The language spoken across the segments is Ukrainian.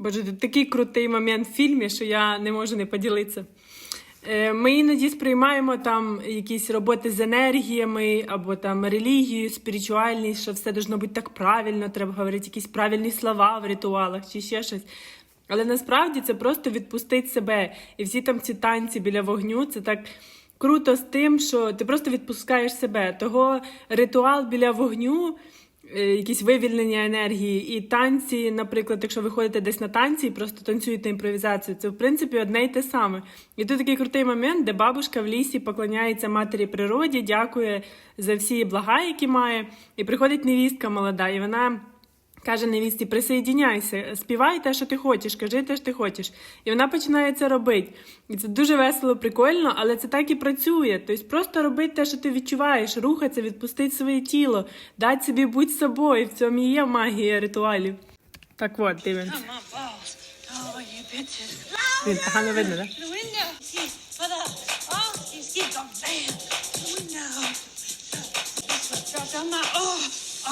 Боже, тут такий крутий момент в фільмі, що я не можу не поділитися. Е, Ми іноді сприймаємо там якісь роботи з енергіями або там релігію, спірituальність, що все должно бути так правильно, треба говорити якісь правильні слова в ритуалах чи ще щось. Але насправді це просто відпустити себе. І всі там ці танці біля вогню, це так круто з тим, що ти просто відпускаєш себе. Того ритуал біля вогню якісь вивільнення енергії. І танці, наприклад, якщо ви ходите десь на танці і просто танцюєте імпровізацію, це в принципі одне й те саме. І тут такий крутий момент, де бабушка в лісі поклоняється матері природі, дякує за всі блага, які має. І приходить невістка молода, і вона. Каже невісті, присоєдіняйся, співай те, що ти хочеш, кажи те, що ти хочеш. І вона починає це робити. І це дуже весело, прикольно, але це так і працює. Тобто просто робити те, що ти відчуваєш, рухатися, відпустити своє тіло, дати собі будь собою. В цьому і є магія ритуалів. Так от, дивимося. Oh, bitches. Блін, погано видно, так?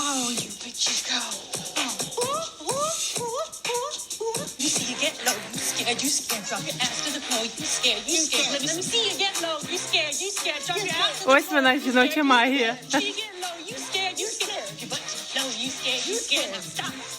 Oh, you see, you scared, you scared, drop your ass to the floor, you scared, you scared. Let me, let me see you get low, you scared, you scared, drop your ass to the Ось floor. вона, you жіноча scared, you магія. scared. You get low, you scared, you scared. Your butt is low, you scared, you scared. Now stop.